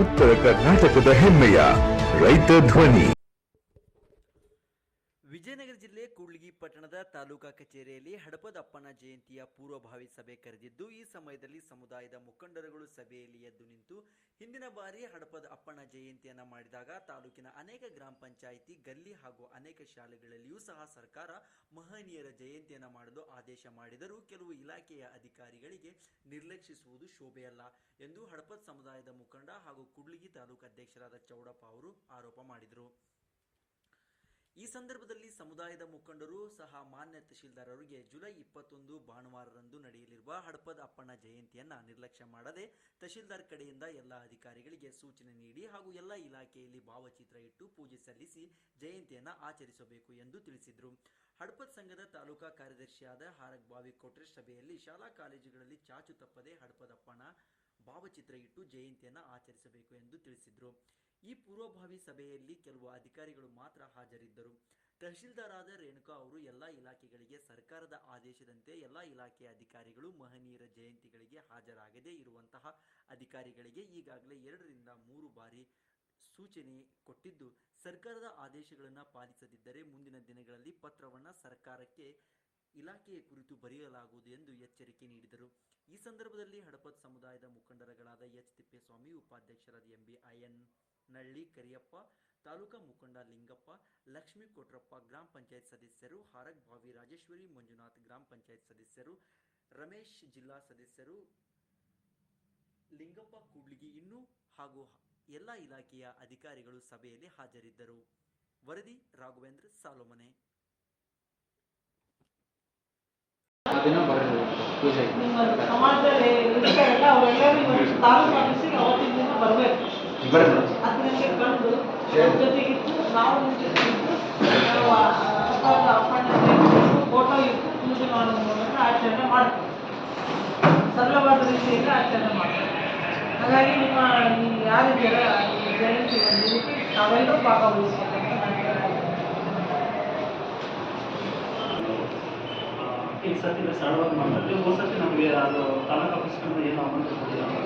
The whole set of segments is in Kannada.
ಉತ್ತರ ಕರ್ನಾಟಕದ ಹೆಮ್ಮೆಯ ರೈತ ಧ್ವನಿ. ಜಿಲ್ಲೆ ಕೂಡ್ಲಿಗಿ ಪಟ್ಟಣದ ತಾಲೂಕಾ ಕಚೇರಿಯಲ್ಲಿ ಹಡಪದ ಅಪ್ಪನ ಜಯಂತಿಯ ಪೂರ್ವಭಾವಿ ಸಭೆ ಕರೆದಿದ್ದು, ಈ ಸಮಯದಲ್ಲಿ ಸಮುದಾಯದ ಮುಖಂಡರುಗಳು ಸಭೆಯಲ್ಲಿ ಎದ್ದು ನಿಂತು ಹಿಂದಿನ ಬಾರಿ ಹಡಪದ ಅಪ್ಪನ ಜಯಂತಿಯನ್ನ ಮಾಡಿದಾಗ ತಾಲೂಕಿನ ಅನೇಕ ಗ್ರಾಮ ಪಂಚಾಯಿತಿ, ಗಲ್ಲಿ ಹಾಗೂ ಅನೇಕ ಶಾಲೆಗಳಲ್ಲಿಯೂ ಸಹ ಸರ್ಕಾರ ಮಹನೀಯರ ಜಯಂತಿಯನ್ನು ಮಾಡಲು ಆದೇಶ ಮಾಡಿದರೂ ಕೆಲವು ಇಲಾಖೆಯ ಅಧಿಕಾರಿಗಳಿಗೆ ನಿರ್ಲಕ್ಷಿಸುವುದು ಶೋಭೆಯಲ್ಲ ಎಂದು ಹಡಪದ ಸಮುದಾಯದ ಮುಖಂಡ ಹಾಗೂ ಕುಡ್ಲಿಗಿ ತಾಲೂಕು ಅಧ್ಯಕ್ಷರಾದ ಚೌಡಪ್ಪ ಅವರು ಆರೋಪ ಮಾಡಿದರು. ಈ ಸಂದರ್ಭದಲ್ಲಿ ಸಮುದಾಯದ ಮುಖಂಡರು ಸಹ ಮಾನ್ಯ ತಹಶೀಲ್ದಾರರಿಗೆ ಜುಲೈ ಇಪ್ಪತ್ತೊಂದು ಭಾನುವಾರರಂದು ನಡೆಯಲಿರುವ ಹಡಪದ ಅಪ್ಪಣ್ಣ ಜಯಂತಿಯನ್ನ ನಿರ್ಲಕ್ಷ್ಯ ಮಾಡದೆ ತಹಶೀಲ್ದಾರ್ ಕಡೆಯಿಂದ ಎಲ್ಲ ಅಧಿಕಾರಿಗಳಿಗೆ ಸೂಚನೆ ನೀಡಿ ಹಾಗೂ ಎಲ್ಲ ಇಲಾಖೆಯಲ್ಲಿ ಭಾವಚಿತ್ರ ಇಟ್ಟು ಪೂಜೆ ಸಲ್ಲಿಸಿ ಜಯಂತಿಯನ್ನ ಆಚರಿಸಬೇಕು ಎಂದು ತಿಳಿಸಿದರು. ಹಡಪದ ಸಂಘದ ತಾಲೂಕಾ ಕಾರ್ಯದರ್ಶಿಯಾದ ಹಾರಕ್ ಬಾವಿ ಕೊಟ್ರೆ ಸಭೆಯಲ್ಲಿ ಶಾಲಾ ಕಾಲೇಜುಗಳಲ್ಲಿ ಚಾಚು ತಪ್ಪದೆ ಹಡಪದಪ್ಪನ ಭಾವಚಿತ್ರ ಇಟ್ಟು ಜಯಂತಿಯನ್ನ ಆಚರಿಸಬೇಕು ಎಂದು ತಿಳಿಸಿದರು. ಈ ಪೂರ್ವಭಾವಿ ಸಭೆಯಲ್ಲಿ ಕೆಲವು ಅಧಿಕಾರಿಗಳು ಮಾತ್ರ ಹಾಜರಿದ್ದರು. ತಹಶೀಲ್ದಾರ್ ಆದ ರೇಣುಕಾ ಅವರು ಎಲ್ಲ ಇಲಾಖೆಗಳಿಗೆ, ಸರ್ಕಾರದ ಆದೇಶದಂತೆ ಎಲ್ಲ ಇಲಾಖೆಯ ಅಧಿಕಾರಿಗಳು ಮಹನೀಯರ ಜಯಂತಿಗಳಿಗೆ ಹಾಜರಾಗದೇ ಇರುವಂತಹ ಅಧಿಕಾರಿಗಳಿಗೆ ಈಗಾಗಲೇ ಎರಡರಿಂದ ಮೂರು ಬಾರಿ ಸೂಚನೆ ಕೊಟ್ಟಿದ್ದು, ಸರ್ಕಾರದ ಆದೇಶಗಳನ್ನು ಪಾಲಿಸದಿದ್ದರೆ ಮುಂದಿನ ದಿನಗಳಲ್ಲಿ ಪತ್ರವನ್ನು ಸರ್ಕಾರಕ್ಕೆ ಇಲಾಖೆಯ ಕುರಿತು ಬರೆಯಲಾಗುವುದು ಎಂದು ಎಚ್ಚರಿಕೆ ನೀಡಿದರು. ಈ ಸಂದರ್ಭದಲ್ಲಿ ಹಡಪದ್ ಸಮುದಾಯದ ಮುಖಂಡರಗಳಾದ ಎಚ್ ತಿಪ್ಪೇಸ್ವಾಮಿ, ಉಪಾಧ್ಯಕ್ಷರಾದ ಎಂ ಬಿ ಐಎನ್ ನಳ್ಳಿ ಕರಿಯಪ್ಪ ತಾಲೂಕಾ ಮುಖಂಡ ಲಿಂಗಪ್ಪ ಲಕ್ಷ್ಮೀ ಕೊಟ್ರಪ್ಪ ಗ್ರಾಮ ಪಂಚಾಯತ್ ಸದಸ್ಯರು ಹಾರಕ್ ಭಾವಿ ರಾಜೇಶ್ವರಿ ಮಂಜುನಾಥ್ ಗ್ರಾಮ ಪಂಚಾಯತ್ ಸದಸ್ಯರು ರಮೇಶ್ ಜಿಲ್ಲಾ ಸದಸ್ಯರು ಲಿಂಗಪ್ಪ ಕೂಡ್ಲಿಗಿ ಇನ್ನೂ ಹಾಗೂ ಎಲ್ಲ ಇಲಾಖೆಯ ಅಧಿಕಾರಿಗಳು ಸಭೆಯಲ್ಲಿ ಹಾಜರಿದ್ದರು. ವರದಿ ರಾಘವೇಂದ್ರ ಸಾಲೋಮನೆ. ಸಮಾಜದಲ್ಲಿ ತಾಲೂಕು ಆಫೀಸಿಗೆ ಅವತ್ತಿನ ದಿನ ಬರಬೇಕು. ಬರೋದು ಮೇಡಮ್ ಹತ್ತು ಗಂಟೆಗೆ ಬಂದು ಅವ್ರ ಜೊತೆಗಿದ್ದು ನಾವು ನಿಮ್ಮ ಜೊತೆಗಿದ್ದು ನಾವು ಅಪ್ಪನ ಅಪ್ಪನ ಫೋಟೋ ಇಟ್ಟು ಪೂಜೆ ಮಾಡುವ ಮೂಲಕ ಆಚರಣೆ ಮಾಡ್ತೀವಿ ಸರಳವಾದ ರೀತಿಯಲ್ಲಿ ಆಚರಣೆ ಮಾಡ್ತೀವಿ ಹಾಗಾಗಿ ನಿಮ್ಮ ಈ ಯಾರಿದ್ದೀರ ಈ ಜಯಂತಿ ಒಂದು ಇದಕ್ಕೆ ತಾವೆಲ್ಲರೂ ಭಾಗವಹಿಸ್ಬೇಕಂತ ನಾನು ಕೇಳ್ಕೊಳ್ತೀನಿ ಈ ಸತಿ ಸರಳವಾಗಿ ಮಾಡಿದ್ವಿ ಹೋದ ಸತಿ ನಮಗೆ ಅದು ತಾಲೂಕು ಆಫೀಸ್ ಕಡೆ ಏನು ಅಮೌಂಟ್ ಕೊಟ್ಟಿಲ್ಲ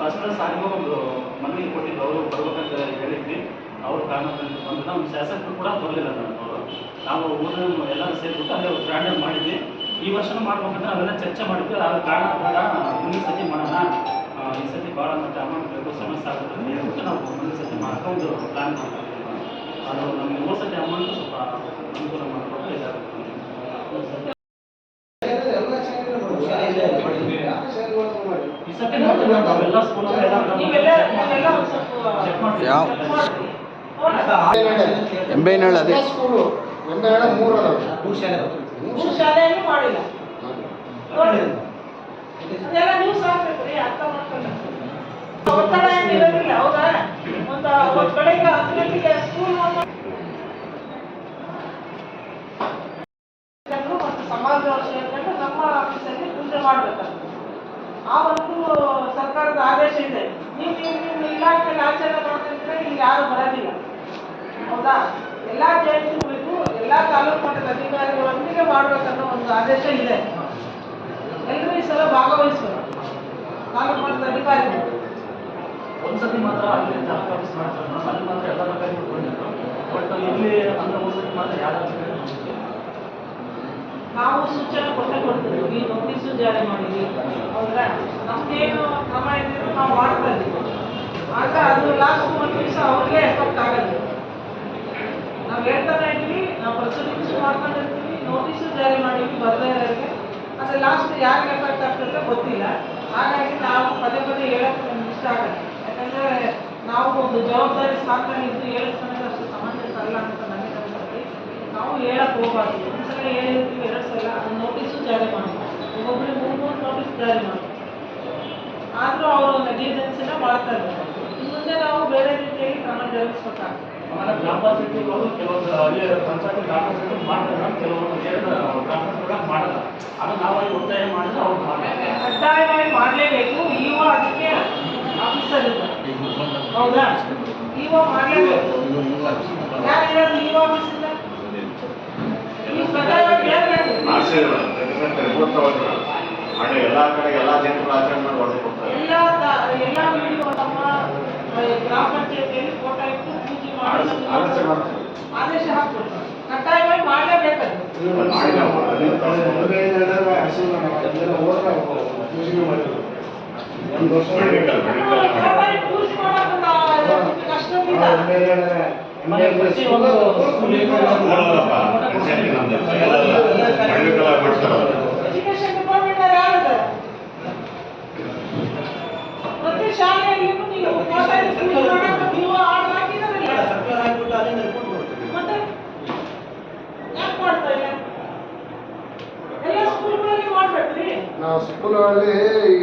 ಶ- ತಹಸೀಲ್ದಾರ್ ಸಾಹೇಬರು ಒಂದು ಮನವಿ ಕೊಟ್ಟಿದ್ದು ಅವರು ಬರ್ಬೇಕಂತ ಹೇಳಿದ್ವಿ. ಅವ್ರ ಕಾರಣದಲ್ಲಿ ಬಂದು ನಮ್ಮ ಶಾಸಕರು ಕೂಡ ಬರಲಿಲ್ಲ ನಮ್ಮವರು ಅವರು. ನಾವು ಊರಿನ ಎಲ್ಲರೂ ಸೇರಿಬಿಟ್ಟು ಅಲ್ಲೇ ಉದ್ಘಾಟನೆ ಮಾಡಿದ್ವಿ. ಈ ವರ್ಷನೂ ಮಾಡ್ಬೇಕಂದ್ರೆ ಅವೆಲ್ಲ ಚರ್ಚೆ ಮಾಡಿದ್ವಿ. ಆ ಕಾರಣ ಕೂಡ ಮುಂದಿನ ಸತಿ ಮಾಡೋಣ. ಈ ಸತಿ ಭಾಳ ಮತ್ತೆ ಅಮೌಂಟ್ ಬೇಕು ಸಮಸ್ಯೆ ಆಗುತ್ತೆ ಅಂತ ಹೇಳ್ಬಿಟ್ಟು ನಾವು ಮುಂದಿನ ಸತಿ ಮಾಡೋಕೆ ಒಂದು ಪ್ಲಾನ್ ಮಾಡ್ತೀವಿ ಅದು ನಮಗೆ ಮೂರು ಸತಿ ಅಮೌಂಟ್ ಸ್ವಲ್ಪ ಅನುಕೂಲ ಮಾಡಿಕೊಟ್ಟು ಇದಾಗುತ್ತೆ ಈ ಸತಿ ನೋಡ್ತೀವಿ ನಾವು ಎಲ್ಲ ಸ್ಕೂಲ್ ಎಲ್ಲ ನೀವೆಲ್ಲ ನೀವೆಲ್ಲ ಒಂದು ಸ್ವಲ್ಪ ಚೆಕ್ ಮಾಡ್ತೀವಿ ಯಾವ? ಎಂಬೈನಾಳು ಅದೇ ಸ್ಕೂಲು ಒಂದೆರಡು ಮೂರು ಶಾಲೆ ಮಾಡಿಲ್ಲ ಒತ್ತಡ ಏನಿರೋದಿಲ್ಲ ಹೌದಾ ಒಂದು ಒಂದು ಬೆಳಗ್ಗೆ ಹತ್ತು ಸ್ಕೂಲ್ ಮತ್ತು ಸಮಾಜದವ್ರು ಸೇರ್ಕೊಂಡು ನಮ್ಮ ಆಫೀಸಲ್ಲಿ ಪೂಜೆ ಮಾಡ್ಬೇಕಾಗ್ತದೆ ಆ ಒಂದು ಸರ್ಕಾರದ ಆದೇಶ ಇದೆ ನೀವು ನೀವು ನಿಮ್ಮ ಇಲಾಖೆಯಲ್ಲಿ ಆಚರಣೆ ಮಾಡ್ತಿದ್ರೆ ಇಲ್ಲಿ ಯಾರು ಬರೋದಿಲ್ಲ. ಹೌದಾ? ಎಲ್ಲಾ ಜಯಂತಿಗಳಿಗೂ ಎಲ್ಲ ತಾಲೂಕು ಮಟ್ಟದ ಅಧಿಕಾರಿಗಳೊಂದಿಗೆ ಮಾಡಬೇಕನ್ನೋ ಒಂದು ಆದೇಶ ಇದೆ. ಎಲ್ಲರೂ ಈ ಸಲ ಭಾಗವಹಿಸಬೇಕು. ತಾಲೂಕು ಮಟ್ಟದ ಅಧಿಕಾರಿಗಳು. ಒಂದ್ಸತಿ ಮಾತ್ರ ಅಲ್ಲಿ ತಾಲೂಕು ಆಫೀಸ್ ಮಾಡ್ತಾರೆ ಅಲ್ಲಿ ಮಾತ್ರ ಎಲ್ಲ ಅಧಿಕಾರಿಗಳು ಬಟ್ ಇಲ್ಲಿ ಅಂದ್ರೆ ಒಂದ್ಸತಿ ಮಾತ್ರ ಯಾರು ನಾವು ಸೂಚನೆ ಕೊಟ್ಟೆ ಕೊಡ್ತೀವಿ. ಈ ನೋಟಿಸು ಜಾರಿ ಮಾಡಿದ್ವಿ ಹೌದಾ? ನಮ್ಗೇನು ಕ್ರಮ ಇದ್ದಿದ್ರು ನಾವು ಮಾಡ್ತಾ ಇದ್ದೀವಿ. ಆಗ ಅದು ಲಾಸ್ಟ್ ಒಂದು ನಿಮಿಷ ಅವ್ರಿಗೆ ಎಫೆಕ್ಟ್ ಆಗಲ್ಲ. ನಾವು ಹೇಳ್ತಾನೆ ಇದ್ವಿ, ನಾವು ಪ್ರೊಸೀಡಿಂಗ್ಸ್ ಮಾಡ್ಕೊಂಡಿರ್ತೀವಿ ನೋಟಿಸು ಜಾರಿ ಮಾಡಿದ್ವಿ, ಬರದೇ ಇರೋರಿಗೆ ಆದರೆ ಲಾಸ್ಟ್ ಯಾರಿಗೆ ಎಫೆಕ್ಟ್ ಆಗ್ತದೆ ಗೊತ್ತಿಲ್ಲ. ಹಾಗಾಗಿ ನಾವು ಪದೇ ಪದೇ ಹೇಳಕ್ಕೆ ನಮ್ಗೆ ಇಷ್ಟ ಆಗಲ್ಲ. ಯಾಕಂದರೆ ನಾವು ಒಂದು ಜವಾಬ್ದಾರಿ ಸಾಕಾಣಿ ಇದ್ದು ಹೇಳಿಸ್ಕೊಂಡ್ರೆ ಅಷ್ಟು ಸಮಂಜಸ ಅಲ್ಲ ಅಂತ ನನಗೆ ನಾವು ಹೇಳಕ್ಕೆ ಹೋಗ್ಬಾರ್ದು. ಒಂದ್ಸಲ ಹೇಳಿರ್ತೀವಿ, ಎರಡು ಸಲ. ಅದು ನೋಟಿಸು ಜಾರಿ ಮಾಡಿ ಒಬ್ಬೊಬ್ಬರಿಗೆ ಮೂರು ಮೂರು ನೋಟಿಸ್ ಜಾರಿ ಮಾಡಿ ಆದರೂ ಅವರು ನೆಗ್ಲಿಜೆನ್ಸಿನ ಮಾಡ್ತಾ ಇದ್ದಾರೆ ಜರುಗಿಸ್ಬೇಕಾಗ್ತದೆ ಆಮೇಲೆ ಗ್ರಾಮ ಪಂಚಾಯತಿಗಳು ಕೆಲವೊಂದು ಅಲ್ಲಿ ಪಂಚಾಯತಿ ಗ್ರಾಮ ಪಂಚಾಯತಿ ಮಾಡ್ತಾರೆ ಕೆಲವೊಂದು ಗ್ರಾಮ ಪಂಚಾಯತ್ ಮಾಡಲ್ಲ. ಅದು ನಾವು ಅಲ್ಲಿ ಒತ್ತಾಯ ಮಾಡಿದ್ರೆ ಅವ್ರು ಮಾಡ್ತಾರೆ. ಕಡ್ಡಾಯವಾಗಿ ಮಾಡಲೇಬೇಕು ಇವ ಅದಕ್ಕೆ ಆಫೀಸರ್ ಹೌದಾ? ಇವ ಮಾಡಲೇಬೇಕು. ಇವ ಆಫೀಸ್ ಇಲ್ಲ ನೀವು ಕಡ್ಡಾಯವಾಗಿ ಹೇಳ್ಬೇಕು ಮಾಡಿ ಎಲ್ಲಾ ಕಡೆ ಎಲ್ಲಾ ಜನಗಳು ಆಚರಣೆ ಮಾಡಿ ಗ್ರಾಮ ಪಂಚಾಯತಿಯಲ್ಲಿ ಫೋಟೋ ಇಟ್ಟು ಪೂಜೆ ಮಾಡಿ ಆಲೋಚನೆ ಮಾಡ್ತಾರೆ ಆದೇಶ ಹಾಕ್ಬೇಕು ಕಡ್ಡಾಯವಾಗಿ ಮಾಡಲೇಬೇಕದು ಮಾಡಿ ನಾವು ಅದನ್ನ ತೋರಿಸ್ಕೊಂಡು ಒಂದು ವರ್ಷ ಬೆಳಿಬೇಕಲ್ಲ, ಬೆಳಿಬೇಕಲ್ಲ. ಕಡ್ಡಾಯ ಪೂಜೆ ಮಾಡೋದು ಕಷ್ಟವಿಲ್ಲ ಮನೆ ಪ್ರತಿಯೊಂದು ಸ್ಕೂಲಿಗೂ ನೋಡೋದಪ್ಪ, ಪಂಚಾಯ್ತಿ ನಮ್ದು. ಎಲ್ಲ ಬೆಳಿಬೇಕಲ್ಲ ಮಾಡ್ತಾರೆ ಅವ್ರು. ಎಜುಕೇಶನ್ ಡಿಪಾರ್ಟ್ಮೆಂಟ್ ಯಾರದ ಪ್ರತಿ ಶಾಲೆಯಲ್ಲಿಯೂ ನೀವು ಫೋಟೋ ಇಟ್ಟು ಪೂಜೆ ಮಾಡಕ್ಕೆ ನೀವು ಆರ್ಡರ್ ಹಾಕಿದಾರಲ್ಲ ಮತ್ತೆ ಯಾಕೆ ಮಾಡ್ತಾ ಇಲ್ಲ ಎಲ್ಲ ಸ್ಕೂಲ್ಗಳಲ್ಲಿ ಮಾಡ್ಬೇಕ್ರಿ ನಾವು ಸ್ಕೂಲಲ್ಲಿ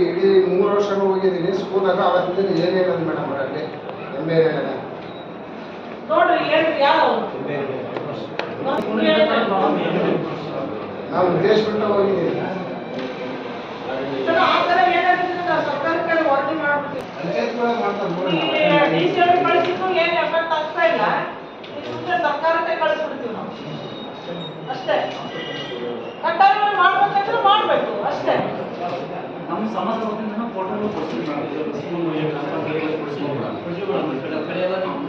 ಇಡೀ ಮೂರು ವರ್ಷ ಹೋಗಿದ್ದೀನಿ ಸ್ಕೂಲಾಗ ಅವತ್ತಿನ ಏನೇನದು ಮೇಡಮ್ ಅಲ್ಲಿ ಎಂ ಎ ನಾವು ದೇಶ ಬಿಟ್ಟು ಹೋಗಿದ್ದೀವಿ ಆ ಸರ್ಕಾರಕ್ಕೆ ನಮ್ಮ ಸಮಾಜ ವತಿಯಿಂದ ಫೋಟೋಗಳು ಕೊಡ್ತೀವಿ ನಾವು ಸ್ಕೂಲ್ ಗ್ರಾಮ